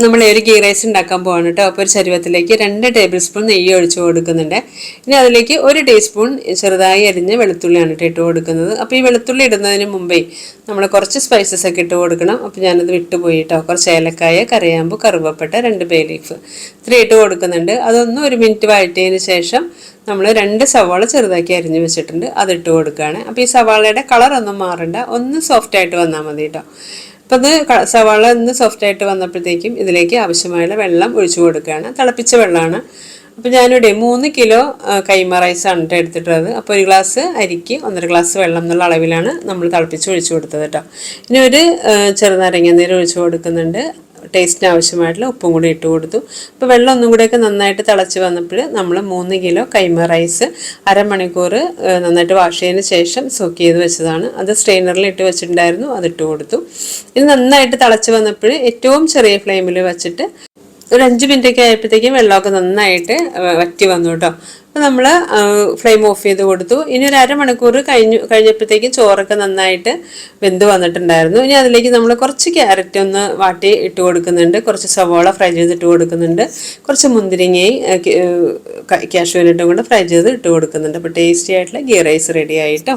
നമ്മൾ ഒരു ഗീ റൈസ് ഉണ്ടാക്കാൻ പോവാണ് കേട്ടോ അപ്പോൾ ഒരു ചരുവത്തിലേക്ക് രണ്ട് ടേബിൾ സ്പൂൺ നെയ്യ് ഒഴിച്ചു കൊടുക്കുന്നുണ്ട്. ഇനി അതിലേക്ക് ഒരു ടീസ്പൂൺ ചെറുതായി അരിഞ്ഞ് വെളുത്തുള്ളിയാണ് കേട്ടോ ഇട്ട് കൊടുക്കുന്നത്. അപ്പോൾ ഈ വെളുത്തുള്ളി ഇടുന്നതിന് മുമ്പേ നമ്മൾ കുറച്ച് സ്പൈസസ് ഒക്കെ ഇട്ട് കൊടുക്കണം. അപ്പോൾ ഞാനത് വിട്ടുപോയി കേട്ടോ കുറച്ച് ഏലക്കായ കറിയാമ്പ് കറുവപ്പട്ട രണ്ട് ബേ ലീഫ് ഇത്രയും ഇട്ട് കൊടുക്കുന്നുണ്ട്. അതൊന്ന് ഒരു മിനിറ്റ് വഴറ്റിയതിന് ശേഷം നമ്മൾ രണ്ട് സവാള ചെറുതാക്കി അരിഞ്ഞ് വെച്ചിട്ടുണ്ട്. അതിട്ട് കൊടുക്കുകയാണ് അപ്പോൾ ഈ സവാളയുടെ കളറൊന്നും മാറണ്ട. ഒന്ന് സോഫ്റ്റായിട്ട് വന്നാൽ മതി കേട്ടോ അപ്പോൾ അത് ക- സവാള സോഫ്റ്റ് ആയിട്ട് വന്നപ്പോഴത്തേക്കും ഇതിലേക്ക് ആവശ്യമായുള്ള വെള്ളം ഒഴിച്ചു കൊടുക്കുകയാണ്. തിളപ്പിച്ച വെള്ളമാണ്. അപ്പോൾ ഞാനിവിടെ മൂന്ന് കിലോ കൈമ റൈസാണ് കേട്ടോ എടുത്തിട്ടുള്ളത്. അപ്പോൾ ഒരു ഗ്ലാസ് അരിക്ക് ഒന്നര ഗ്ലാസ് വെള്ളം എന്നുള്ള അളവിലാണ് നമ്മൾ തിളപ്പിച്ച് ഒഴിച്ചു കൊടുത്തത് കേട്ടോ ഇനി ഒരു ചെറുനാരങ്ങ നീര് ഒഴിച്ചു കൊടുക്കുന്നുണ്ട്. ടേസ്റ്റിന് ആവശ്യമായിട്ടുള്ള ഉപ്പും കൂടി ഇട്ട് കൊടുത്തു. അപ്പോൾ വെള്ളം ഒന്നും കൂടെയൊക്കെ നന്നായിട്ട് തിളച്ച് വന്നപ്പോൾ നമ്മൾ മൂന്ന് കിലോ കൈമ റൈസ് അരമണിക്കൂർ നന്നായിട്ട് വാഷ് ചെയ്തതിന് ശേഷം സോക്ക് ചെയ്ത് വെച്ചതാണ്. അത് സ്ട്രെയിനറിൽ ഇട്ട് വെച്ചിട്ടുണ്ടായിരുന്നു അതിട്ട് കൊടുത്തു. ഇത് നന്നായിട്ട് തിളച്ച് വന്നപ്പോൾ ഏറ്റവും ചെറിയ ഫ്ലെയിമിൽ വെച്ചിട്ട് ഒരു അഞ്ച് മിനിറ്റ് ഒക്കെ ആയപ്പോഴത്തേക്കും വെള്ളമൊക്കെ നന്നായിട്ട് വറ്റി വന്നു കേട്ടോ. അപ്പോൾ നമ്മൾ ഫ്ലെയിം ഓഫ് ചെയ്ത് കൊടുത്തു. ഇനി ഒരു അരമണിക്കൂർ കഴിഞ്ഞു കഴിഞ്ഞപ്പോഴത്തേക്കും ചോറൊക്കെ നന്നായിട്ട് വെന്ത് വന്നിട്ടുണ്ടായിരുന്നു. ഇനി അതിലേക്ക് നമ്മൾ കുറച്ച് ക്യാരറ്റ് ഒന്ന് വാട്ടി ഇട്ട് കൊടുക്കുന്നുണ്ട്. കുറച്ച് സവോള ഫ്രൈ ചെയ്ത് ഇട്ട് കൊടുക്കുന്നുണ്ട്. കുറച്ച് മുന്തിരിങ്ങയും കാഷ്വലിട്ടും കൂടെ ഫ്രൈ ചെയ്ത് ഇട്ട് കൊടുക്കുന്നുണ്ട്. അപ്പോൾ ടേസ്റ്റി ആയിട്ടുള്ള ഗീ റൈസ് റെഡി ആയിട്ടോ